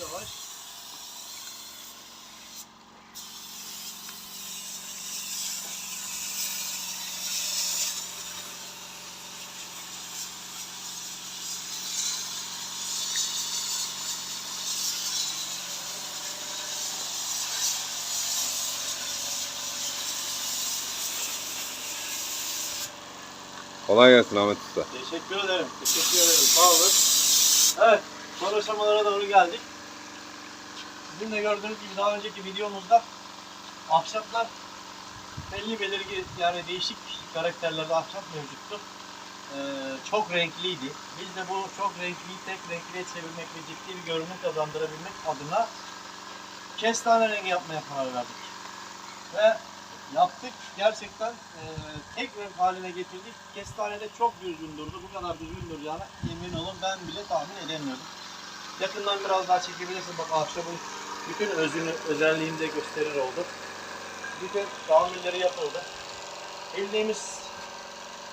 yavaş Kolay gelsin Ahmet Usta. Teşekkür ederim. Teşekkür ederim. Sağ olun. Evet. Son aşamalara doğru geldik. Sizin de gördüğünüz gibi daha önceki videomuzda ahşaplar belli belirgi yani değişik karakterlerde ahşap mevcuttu. Ee, çok renkliydi. Biz de bu çok renkliyi tek renkliye çevirmek ve ciddi bir görünüm kazandırabilmek adına kestane rengi yapmaya karar verdik. Ve yaptık. Gerçekten e, tek renk haline getirdik. Kestane de çok düzgün durdu. Bu kadar düzgün duracağına emin olun ben bile tahmin edemiyordum. Yakından biraz daha çekebilirsin. Bak ahşabın bütün özünü, özelliğini de gösterir oldu. Bütün tamirleri yapıldı. Bildiğimiz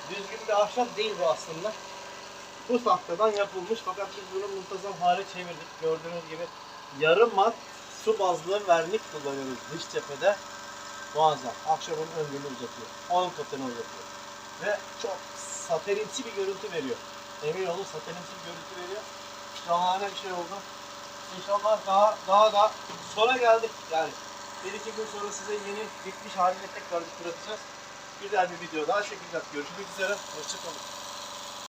düzgün bir ahşap değil bu aslında. Bu tahtadan yapılmış fakat biz bunu muntazam hale çevirdik. Gördüğünüz gibi yarım mat su bazlı vernik kullanıyoruz dış cephede. Muazzam. Ahşabın ömrünü uzatıyor. 10 katını uzatıyor. Ve çok saterinsi bir görüntü veriyor. Emin olun saterinsi bir görüntü veriyor. Şahane bir şey oldu. İnşallah daha daha da sona geldik yani. Bir iki gün sonra size yeni bitmiş haline tekrar bir tur atacağız. Güzel bir video daha çekeceğiz. Görüşmek üzere. Hoşçakalın.